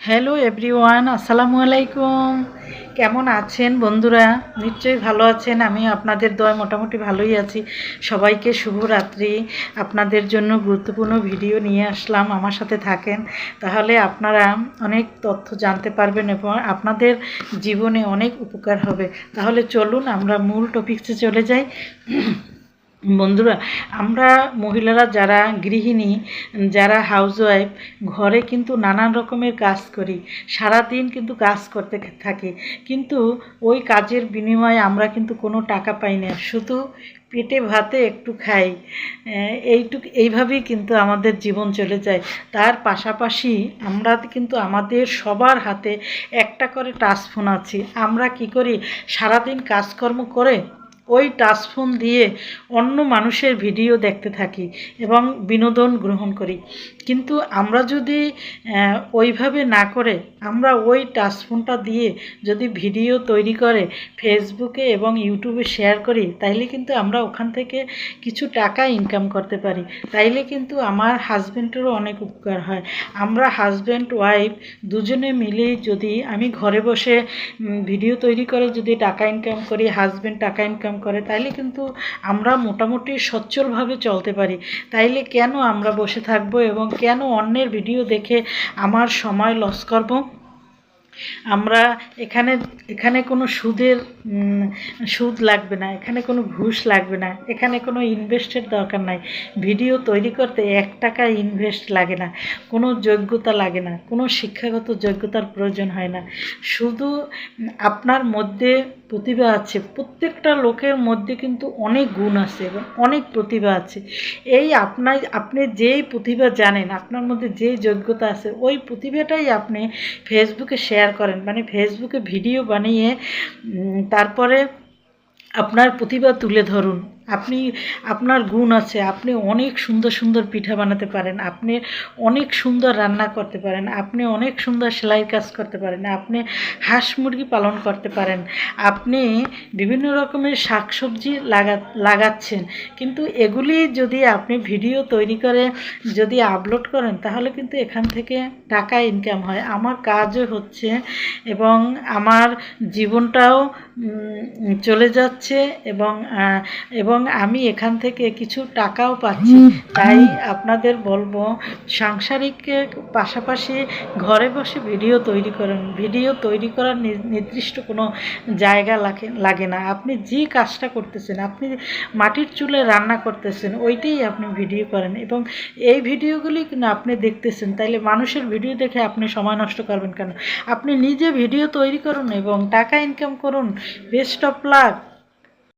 Hello everyone আসসালামু আলাইকুম কেমন আছেন বন্ধুরা? নিশ্চয়ই ভালো আছেন। আমি আপনাদের দয় মোটামুটি ভালোই আছি। সবাইকে শুভরাত্রি। আপনাদের জন্য গুরুত্বপূর্ণ ভিডিও নিয়ে আসলাম। আমার সাথে থাকেন। তাহলে আপনারা অনেক তথ্য জানতে পারবেন এবং আপনাদের জীবনে অনেক উপকার হবে। তাহলে চলুন আমরা মূল টপিক্সে চলে যাই। বন্ধুরা, আমরা মহিলারা যারা গৃহিণী, যারা হাউসওয়াইফ ঘরে কিন্তু নানান রকমের কাজ করি, সারাদিন কিন্তু কাজ করতে থাকি। কিন্তু ওই কাজের বিনিময়ে আমরা কিন্তু কোনো টাকা পাই না, শুধু পেটে ভাতে একটু খাই। এইটুক, এইভাবেই কিন্তু আমাদের জীবন চলে যায়। তার পাশাপাশি আমরা কিন্তু আমাদের সবার হাতে একটা করে টাচ ফোন আছে। আমরা কি করি, সারাদিন কাজকর্ম করে ওই টাচফোন দিয়ে অন্য মানুষের ভিডিও দেখতে থাকি এবং বিনোদন গ্রহণ করি। কিন্তু আমরা যদি ওইভাবে না করে আমরা ওই টাচফোনটা দিয়ে যদি ভিডিও তৈরি করে ফেসবুকে এবং ইউটিউবে শেয়ার করি, তাইলে কিন্তু আমরা ওখান থেকে কিছু টাকা ইনকাম করতে পারি। তাইলে কিন্তু আমার হাজব্যান্ডেরও অনেক উপকার হয়। আমরা হাজব্যান্ড ওয়াইফ দুজনে মিলে যদি আমি ঘরে বসে ভিডিও তৈরি করে যদি টাকা ইনকাম করি হাজব্যান্ড টাকা ইনকাম করে, তাইলে কিন্তু আমরা মোটামুটি সচ্ছলভাবে চলতে পারি। তাইলে কেন আমরা বসে থাকব এবং কেন অন্যের ভিডিও দেখে আমার সময় লস করব? আমরা এখানে এখানে কোনো সুদের সুদ লাগবে না, এখানে কোনো ঘুষ লাগবে না, এখানে কোনো ইনভেস্টের দরকার নাই। ভিডিও তৈরি করতে এক টাকা ইনভেস্ট লাগে না, কোনো যোগ্যতা লাগে না, কোনো শিক্ষাগত যোগ্যতার প্রয়োজন হয় না। শুধু আপনার মধ্যে প্রতিভা আছে, প্রত্যেকটা লোকের মধ্যে কিন্তু অনেক গুণ আছে এবং অনেক প্রতিভা আছে। এই আপনার আপনি যেই প্রতিভা জানেন, আপনার মধ্যে যেই যোগ্যতা আছে, ওই প্রতিভাটাই আপনি ফেসবুকে শেয়ার করেন। মানে ফেসবুকে ভিডিও বানিয়ে তারপরে আপনার প্রতিভা তুলে ধরুন। আপনি আপনার গুণ আছে আপনি অনেক সুন্দর সুন্দর পিঠা বানাতে পারেন আপনি অনেক সুন্দর রান্না করতে পারেন আপনি অনেক সুন্দর সেলাই কাজ করতে পারেন আপনি হাঁস মুরগি পালন করতে পারেন আপনি বিভিন্ন রকমের শাকসবজি লাগা লাগাচ্ছেন কিন্তু এগুলি যদি আপনি ভিডিও তৈরি করে যদি আপলোড করেন তাহলে কিন্তু এখান থেকে টাকা ইনকাম হয়। আমার কাজও হচ্ছে এবং আমার জীবনটাও চলে যাচ্ছে এবং আহ, এবং আমি এখান থেকে কিছু টাকাও পাচ্ছি। তাই আপনাদের বলব সাংসারিক পাশাপাশি ঘরে বসে ভিডিও তৈরি করেন। ভিডিও তৈরি করার নির্দিষ্ট কোনো জায়গা লাগে লাগে না। আপনি যে কাজটা করতেছেন আপনি মাটির চুলে রান্না করতেছেন ওইটাই আপনি ভিডিও করেন এবং এই ভিডিওগুলি আপনি দেখতেছেন তাইলে মানুষের ভিডিও দেখে আপনি সময় নষ্ট করবেন কেন? আপনি নিজে ভিডিও তৈরি করুন এবং টাকা ইনকাম করুন। Best of luck.